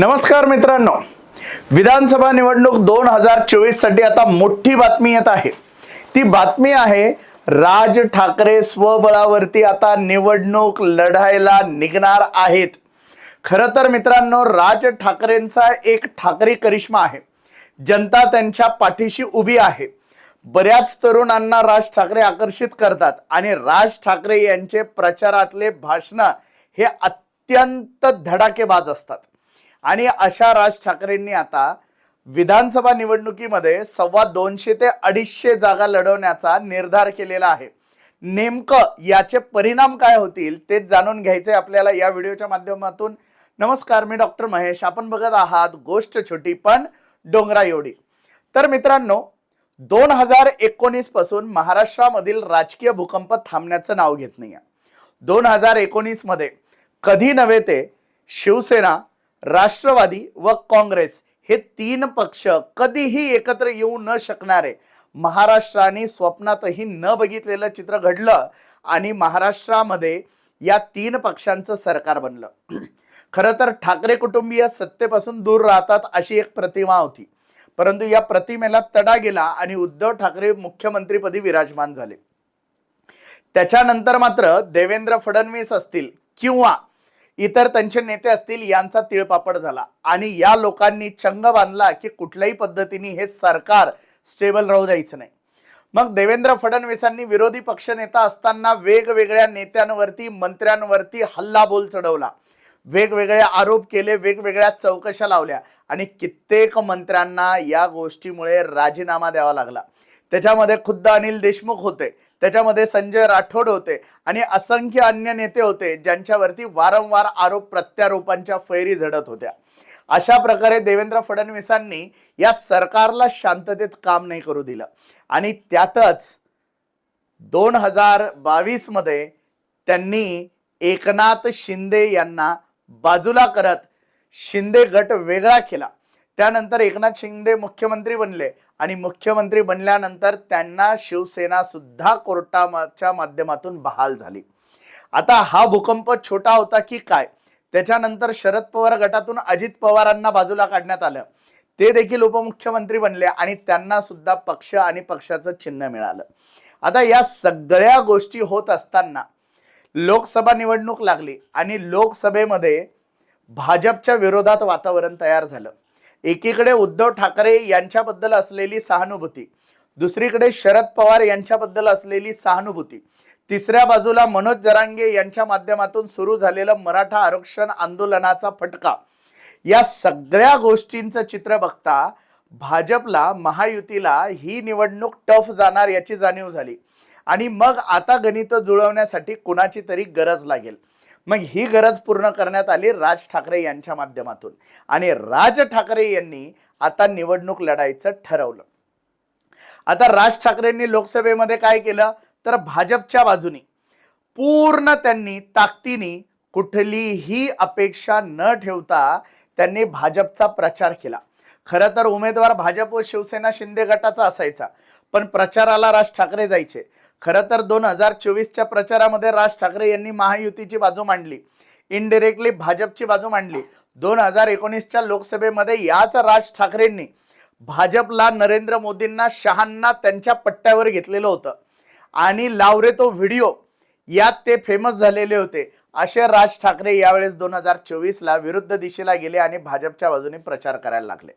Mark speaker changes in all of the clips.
Speaker 1: नमस्कार मित्रांनो. विधानसभा निवडणूक दोन हजार चोवीससाठी आता मोठी बातमी येत आहे. ती बातमी आहे राज ठाकरे स्वबळावरती आता निवडणूक लढायला निघणार आहेत. खरं तर मित्रांनो राज ठाकरेंचा एक ठाकरे करिश्मा आहे. जनता त्यांच्या पाठीशी उभी आहे. बऱ्याच तरुणांना राज ठाकरे आकर्षित करतात आणि राज ठाकरे यांचे प्रचारातले भाषणं हे अत्यंत धडाकेबाज असतात. आणि अशा राज ठाकरेंनी आता विधानसभा निवडणुकीमध्ये सव्वा दोनशे ते अडीचशे जागा लढवण्याचा निर्धार केलेला आहे. नेमकं याचे परिणाम काय होतील ते जाणून घ्यायचे आपल्याला या व्हिडिओच्या माध्यमातून. नमस्कार मी डॉक्टर महेश. आपण बघत आहात गोष्ट छोटी पण डोंगरा एवढी. तर मित्रांनो दोन हजार एकोणीसपासून महाराष्ट्रामधील राजकीय भूकंप थांबण्याचं नाव घेत नाही दोन हजार एकोणीसमध्ये कधी नव्हे ते शिवसेना राष्ट्रवादी व काँग्रेस हे तीन पक्ष कधीही एकत्र येऊ न शकणारे. महाराष्ट्राने स्वप्नातही न बघितलेलं चित्र घडलं आणि महाराष्ट्रामध्ये या तीन पक्षांचं सरकार बनलं. खरं तर ठाकरे कुटुंबीय सत्तेपासून दूर राहतात अशी एक प्रतिमा होती. परंतु या प्रतिमेला तडा गेला आणि उद्धव ठाकरे मुख्यमंत्रीपदी विराजमान झाले. त्याच्यानंतर मात्र देवेंद्र फडणवीस असतील किंवा इतर त्यांचे नेते असतील यांचा तिळपापड झाला. आणि या लोकांनी चंग बांधला की कुठल्याही पद्धतीने हे सरकार स्टेबल राहू द्यायचं नाही. मग देवेंद्र फडणवीसांनी विरोधी पक्षनेता असताना वेगवेगळ्या नेत्यांवरती मंत्र्यांवरती हल्लाबोल चढवला. वेगवेगळे आरोप केले वेगवेगळ्या चौकशा लावल्या. आणि कित्येक मंत्र्यांना या गोष्टीमुळे राजीनामा द्यावा लागला. त्याच्यामध्ये खुद्द अनिल देशमुख होते. त्याच्यामध्ये संजय राठोड होते आणि असंख्य अन्य नेते होते ज्यांच्यावरती वारंवार आरोप प्रत्यारोपांच्या फैरी झडत होत्या. अशा प्रकारे देवेंद्र फडणवीसांनी या सरकारला शांततेत काम नाही करू दिलं. आणि त्यातच दोन हजार बावीसमध्ये त्यांनी एकनाथ शिंदे यांना बाजूला करत शिंदे गट वेगळा केला. त्यानंतर एकनाथ शिंदे मुख्यमंत्री बनले. आणि मुख्यमंत्री बनल्यानंतर त्यांना शिवसेना सुद्धा कोर्टाच्या माध्यमातून बहाल झाली. आता हा भूकंप छोटा होता की काय? त्याच्यानंतर शरद पवार गटातून अजित पवारांना बाजूला काढण्यात आलं. ते देखील उपमुख्यमंत्री बनले आणि त्यांना सुद्धा पक्ष आणि पक्षाचं चिन्ह मिळालं. आता या सगळ्या गोष्टी होत असताना लोकसभा निवडणूक लागली आणि लोकसभेमध्ये भाजपच्या विरोधात वातावरण तयार झालं. एकीकडे उद्धव ठाकरे यांच्याबद्दल असलेली सहानुभूती दुसरीकडे शरद पवार यांच्याबद्दल असलेली सहानुभूती. तिसऱ्या बाजूला मनोज जरांगे यांच्या माध्यमातून सुरू झालेलं मराठा आरक्षण आंदोलनाचा फटका. या सगळ्या गोष्टींचं चित्र बघता भाजपला महायुतीला ही निवडणूक टफ जाणार याची जाणीव झाली. आणि मग आता गणितं जुळवण्यासाठी कुणाची तरी गरज लागेल. मग ही गरज पूर्ण करण्यात आली राज ठाकरे यांच्या माध्यमातून. आणि राज ठाकरे यांनी आता निवडणूक लढायचं ठरवलं. आता राज ठाकरेंनी लोकसभेमध्ये काय केलं? तर भाजपच्या बाजूनी पूर्ण त्यांनी ताकदीने कुठलीही अपेक्षा न ठेवता त्यांनी भाजपचा प्रचार केला. खरं तर उमेदवार भाजप व शिवसेना शिंदे गटाचा असायचा पण प्रचाराला राज ठाकरे जायचे. खरं तर दोन हजार चोवीसच्या प्रचारामध्ये राज ठाकरे यांनी महायुतीची बाजू मांडली. इनडिरेक्टली भाजपची बाजू मांडली. दोन हजार एकोणीसच्या लोकसभेमध्ये याच राज ठाकरेंनी भाजपला नरेंद्र मोदींना शहांना त्यांच्या पट्ट्यावर घेतलेलं होतं. आणि लावरे तो व्हिडिओ यात ते फेमस झालेले होते. असे राज ठाकरे यावेळेस दोन हजार चोवीसला विरुद्ध दिशेला गेले आणि भाजपच्या बाजूने प्रचार करायला लागले.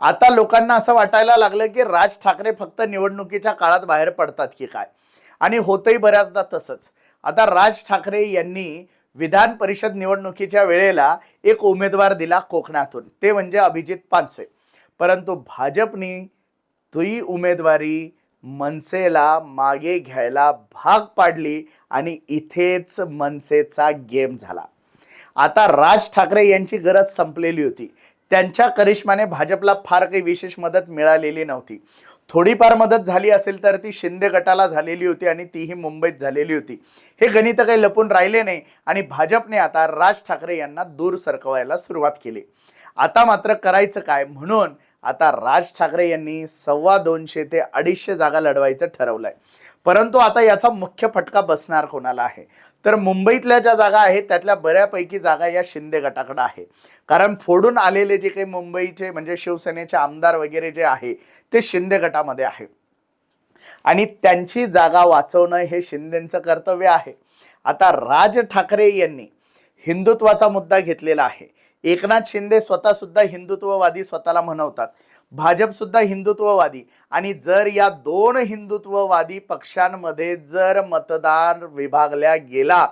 Speaker 1: आता लोकांना असं वाटायला लागलं की राज ठाकरे फक्त निवडणुकीच्या काळात बाहेर पडतात की काय? आणि होतही बऱ्याचदा तसंच. आता राज ठाकरे यांनी विधान परिषद निवडणुकीच्या वेळेला एक उमेदवार दिला कोकणातून ते म्हणजे अभिजित पानसे. परंतु भाजपनी ती उमेदवारी मनसेला मागे घ्यायला भाग पाडली आणि इथेच मनसेचा गेम झाला. आता राज ठाकरे यांची गरज संपलेली होती. त्यांच्या करिश्माने भाजपला फार काही विशेष मदत मिळालेली नव्हती. थोडीफार मदत झाली असेल तर ती शिंदे गटाला झालेली होती आणि तीही मुंबईत झालेली होती. हे गणित काही लपून राहिले नाही आणि भाजपने आता राज ठाकरे यांना दूर सरकवायला सुरुवात केली. आता मात्र करायचं काय? म्हणून आता राज ठाकरे यांनी सव्वा दोनशे ते अडीचशे जागा लढवायचं ठरवलंय. परंतु आता याचा मुख्य फटका बसणार कोणाला आहे? तर मुंबईतल्या ज्या जागा आहेत त्यातल्या बऱ्यापैकी जागा या शिंदे गटाकडं आहे कारण फोडून आलेले जे काही मुंबईचे म्हणजे शिवसेनेचे आमदार वगैरे जे आहे ते शिंदे गटामध्ये आहे आणि त्यांची जागा वाचवणं हे शिंदेचं कर्तव्य आहे. आता राज ठाकरे यांनी हिंदुत्वाचा मुद्दा घेतलेला आहे. एकनाथ शिंदे स्वतःसुद्धा हिंदुत्ववादी स्वतःला म्हणवतात. भाजपसुद्धा हिंदुत्ववादी. आणि जर या दोन हिंदुत्ववादी पक्षांमध्ये जर मतदार विभागल्या गेला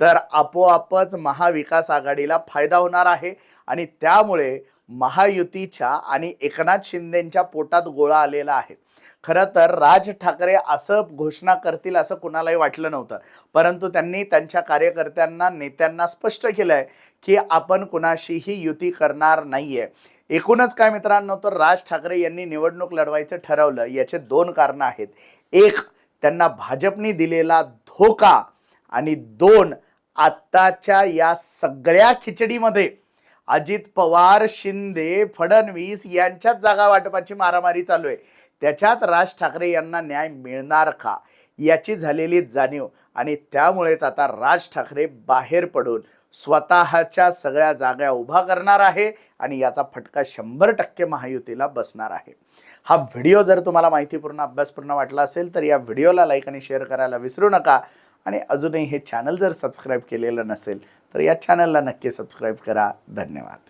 Speaker 1: तर आपोआपच महाविकास आघाडीला फायदा होणार आहे. आणि त्यामुळे महायुतीच्या आणि एकनाथ शिंदेंच्या पोटात गोळा आलेला आहे. खरं तर राज ठाकरे असं घोषणा करतील असं कुणालाही वाटलं नव्हतं. परंतु त्यांनी त्यांच्या कार्यकर्त्यांना नेत्यांना स्पष्ट केलं आहे की आपण कुणाशीही युती करणार नाहीये. एकूणच काय मित्रांनो तर राज ठाकरे यांनी निवडणूक लढवायचं ठरवलं. याचे दोन कारणं आहेत. एक त्यांना भाजपने दिलेला धोका आणि दोन आत्ताच्या या सगळ्या खिचडीमध्ये अजित पवार शिंदे फडणवीस यांच्याच जागा वाटपाची मारामारी चालू आहे. त्याच्यात राज ठाकरे यांना न्याय मिळणार का? याची झालेली जाणीव आणि त्यामुळेच आता राज ठाकरे बाहेर पडून स्वतःच्या सगळ्या जागा उभा करणार आहे आणि याचा फटका शंभर टक्के महायुतीला बसणार आहे. हा व्हिडिओ जर तुम्हाला माहितीपूर्ण अभ्यासपूर्ण वाटला असेल तर या व्हिडिओला लाईक आणि शेअर करायला विसरू नका. आणि अजूनही हे चॅनल जर सबस्क्राईब केलेलं नसेल तर या चॅनलला नक्की सबस्क्राईब करा. धन्यवाद.